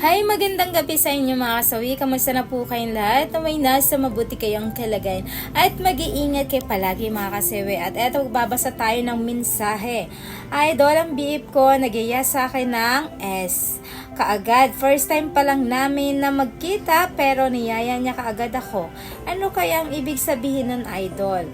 Hi, magandang gabi sa inyo mga kasawi. Kamusta na po kayong lahat? May nasa mabuti kayong kalagayan. At mag-iingat kayo palagi mga kasawi. At eto, babasa tayo ng mensahe. Idol, ang biip ko, nagyaya sa akin ng S. Kaagad, first time pa lang namin na magkita pero niyaya niya kaagad ako. Ano kaya ang ibig sabihin nun, Idol?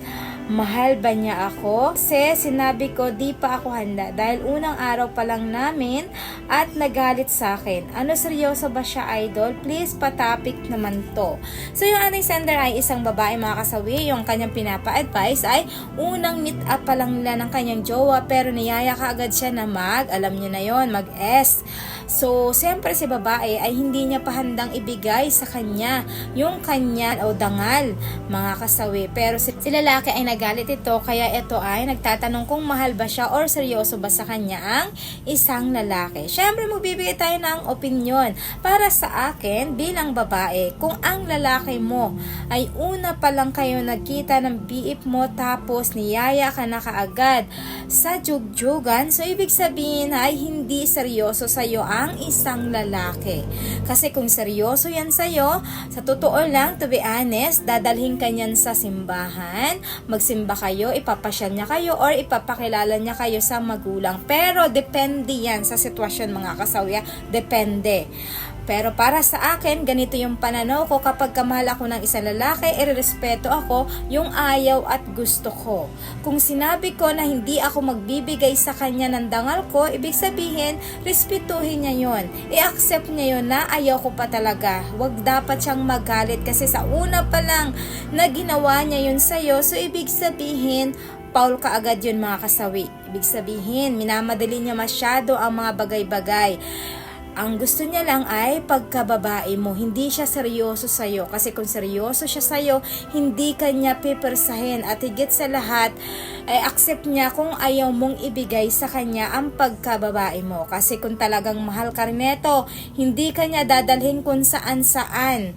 Mahal ba niya ako? Kasi sinabi ko di pa ako handa dahil unang araw pa lang namin at nagalit sa akin. Ano seryoso ba siya idol? Please patapik naman to. So yung ating sender ay isang babae mga kasawi. Yung kanyang pinapa-advise ay unang meet up pa lang nila ng kanyang jowa pero niyaya ka agad siya na mag, alam niyo na yon mag-S. So, siyempre si babae ay hindi niya pa handang ibigay sa kanya yung kanya o dangal, mga kasawi. Pero si, si lalaki ay nagalit ito, kaya ito ay nagtatanong kung mahal ba siya or seryoso ba sa kanya ang isang lalaki. Siyempre, magbibigay tayo ng opinion para sa akin bilang babae. Kung ang lalaki mo ay una pa lang kayo nagkita ng biip mo tapos niyaya ka na kaagad sa jugjugan, so ibig sabihin ay hindi seryoso sa'yo ang isang lalaki. Kasi kung seryoso yan sa'yo, sa totoo lang, to be honest, dadalhin ka niyan sa simbahan, magsimba kayo, ipapasyal niya kayo, or ipapakilala niya kayo sa magulang. Pero depende yan sa sitwasyon mga kasawya, depende. Pero para sa akin, ganito yung pananaw ko kapag kamahal ako ng isang lalaki, irerespeto ako yung ayaw at gusto ko. Kung sinabi ko na hindi ako magbibigay sa kanya ng dangal ko, ibig sabihin, respetuhin niya yon. I-accept niya yon na ayaw ko pa talaga. Huwag dapat siyang magalit kasi sa una pa lang na ginawa niya yun sa'yo, so ibig sabihin, Paul ka agad yun mga kasawi. Ibig sabihin, minamadali niya masyado ang mga bagay-bagay. Ang gusto niya lang ay pagkababae mo, hindi siya seryoso sa'yo. Kasi kung seryoso siya sa'yo, hindi ka niya pipersahin. At higit sa lahat, ay accept niya kung ayaw mong ibigay sa kanya ang pagkababae mo. Kasi kung talagang mahal ka rin neto, hindi ka niya dadalhin kung saan-saan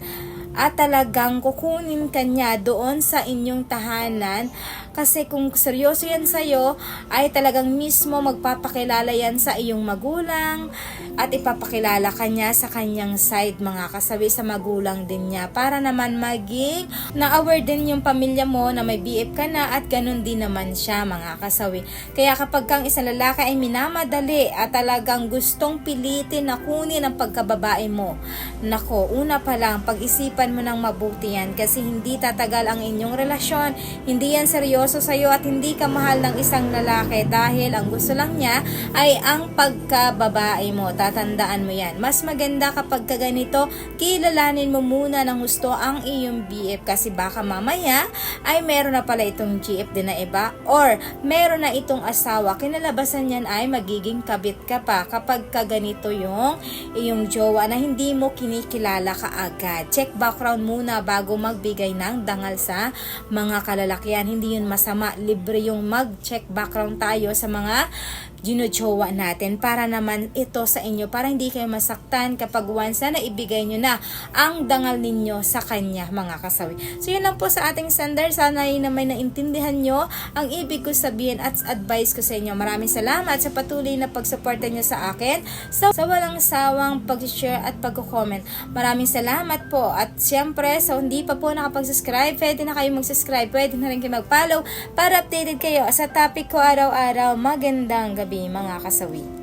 at talagang kukunin ka niya doon sa inyong tahanan. Kasi kung seryoso yan sa'yo ay talagang mismo magpapakilala yan sa iyong magulang at ipapakilala ka niya sa kanyang side mga kasabi sa magulang din niya. Para naman maging na-aware din yung pamilya mo na may BF ka na at ganun din naman siya mga kasawi. Kaya kapag kang isang lalaki ay minamadali at talagang gustong pilitin na kunin ang pagkababae mo, nako, una pa lang pag-isipan mo ng mabuti yan kasi hindi tatagal ang inyong relasyon, hindi yan seryoso sa'yo at hindi ka mahal ng isang lalaki dahil ang gusto lang niya ay ang pagkababae mo. Tatandaan mo yan. Mas maganda kapag ka ganito, kilalanin mo muna ng gusto ang iyong BF kasi baka mamaya ay meron na pala itong GF din na iba or meron na itong asawa. Kinalabasan yan ay magiging kabit ka pa kapag ka ganito yung iyong jowa na hindi mo kinikilala kaagad. Check background muna bago magbigay ng dangal sa mga kalalakihan. Hindi yun masama. Libre yung mag-check background tayo sa mga ginujowa natin para naman ito sa inyo para hindi kayo masaktan kapag once na naibigay nyo na ang dangal ninyo sa kanya mga kasawi. So yun lang po sa ating sender. Sana ay na may naintindihan nyo ang ibig ko sabihin at advice ko sa inyo. Maraming salamat sa patuloy na pagsuporta nyo sa akin sa, sa walang sawang pag-share at pag-comment. Maraming salamat po at syempre sa hindi pa po nakapag-subscribe, pwede na kayo mag-subscribe, pwede na rin kayo mag-follow para updated kayo sa topic ko araw-araw. Magandang gabi mga kasawi.